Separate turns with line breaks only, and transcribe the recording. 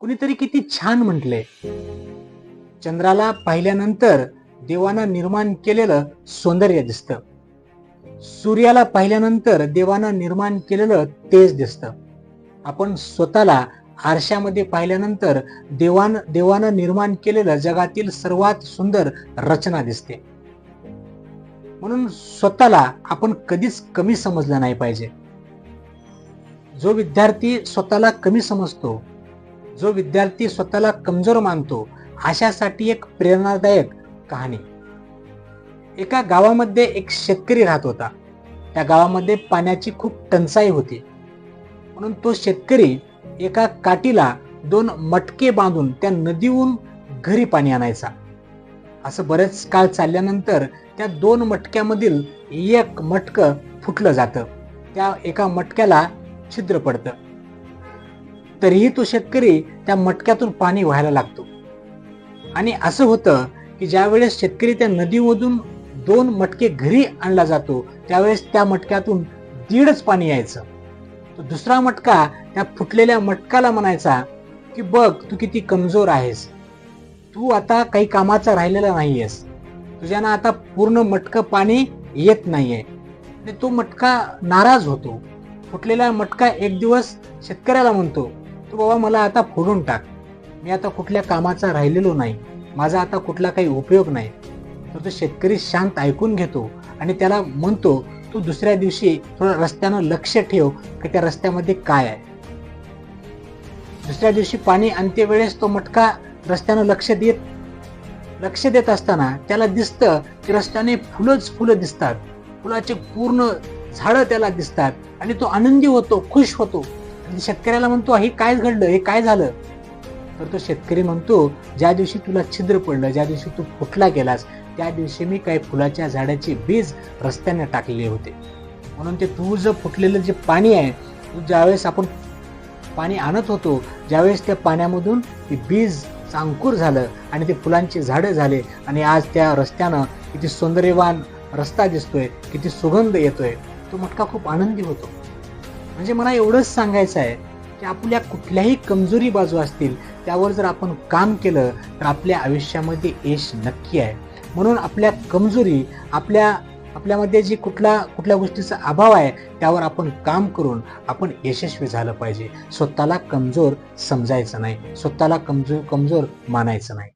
कुणीतरी किती छान म्हटले. चंद्राला पाहिल्यानंतर देवानं निर्माण केलेलं सौंदर्य दिसतं. सूर्याला पाहिल्यानंतर देवानं निर्माण केलेलं तेज दिसतं. आपण स्वतःला आरशामध्ये पाहिल्यानंतर देवान देवानं निर्माण केलेलं जगातील सर्वात सुंदर रचना दिसते. म्हणून स्वतःला आपण कधीच कमी समजलं नाही पाहिजे. जो विद्यार्थी स्वतःला कमी समजतो जो विद्यार्थी स्वतःला कमजोर मानतो अशासाठी एक प्रेरणादायक कहाणी. एका गावामध्ये एक शेतकरी राहत होता. त्या गावामध्ये पाण्याची खूप टंचाई होती. म्हणून तो शेतकरी एका काठीला दोन मटके बांधून त्या नदीहून घरी पाणी आणायचा. असं बरेच काळ चालल्यानंतर त्या दोन मटक्यामधील एक मटकं फुटलं जातं. त्या एका मटक्याला छिद्र पडतं. तरीही तो शेतकरी त्या मटक्यातून पाणी व्हायला लागतो. आणि असं होतं की ज्यावेळेस शेतकरी त्या नदीमधून दोन मटके घरी आणला जातो त्यावेळेस त्या मटक्यातून दीडच पाणी यायचं. तो दुसरा मटका त्या फुटलेल्या मटकाला म्हणायचा की बघ तू किती कमजोर आहेस. तू आता काही कामाचा राहिलेला नाहीयेस. तुझ्यानं आता पूर्ण मटकं पाणी येत नाहीये. तो मटका नाराज होतो. फुटलेला मटका एक दिवस शेतकऱ्याला म्हणतो तू बाबा मला आता फोडून टाक. मी आता कुठल्या कामाचा राहिलेलो नाही. माझा आता कुठला काही उपयोग नाही. तर तो शेतकरी शांत ऐकून घेतो आणि त्याला म्हणतो तू दुसऱ्या दिवशी थोडं रस्त्यानं लक्ष ठेव की त्या रस्त्यामध्ये काय आहे. दुसऱ्या दिवशी पाणी आणते वेळेस तो मटका रस्त्यानं लक्ष देत लक्ष देत असताना त्याला दिसतं की रस्त्याने फुलंच फुलं दिसतात. फुलाचे पूर्ण झाडं त्याला दिसतात आणि तो आनंदी होतो खुश होतो. आणि शेतकऱ्याला म्हणतो हे काय घडलं? हे काय झालं? तर तो शेतकरी म्हणतो ज्या दिवशी तुला छिद्र पडलं ज्या दिवशी तू फुटला गेलास त्या दिवशी मी काही फुलाच्या झाडाचे बीज रस्त्याने टाकलेले होते. म्हणून ते तू जर फुटलेलं जे पाणी आहे तू ज्यावेळेस आपण पाणी आणत होतो ज्यावेळेस त्या पाण्यामधून ते बीज अंकुर झालं आणि ते फुलांची झाडं झाले आणि आज त्या रस्त्यानं किती सौंदर्यवान रस्ता दिसतोय किती सुगंध येतोय तो मटका खूप आनंदी होतो. म्हणजे मला एवढंच सांगायचं आहे की आपल्या कुठल्याही कमजोरी बाजू असतील त्यावर जर आपण काम केलं तर आपल्या आयुष्यामध्ये यश नक्की आहे. म्हणून आपल्या कमजोरी आपल्या आपल्यामध्ये जी कुठला कुठल्या गोष्टीचा अभाव आहे त्यावर आपण काम करून आपण यशस्वी झालं पाहिजे. स्वतःला कमजोर समजायचं नाही. स्वतःला कमजोर कमजोर मानायचं नाही.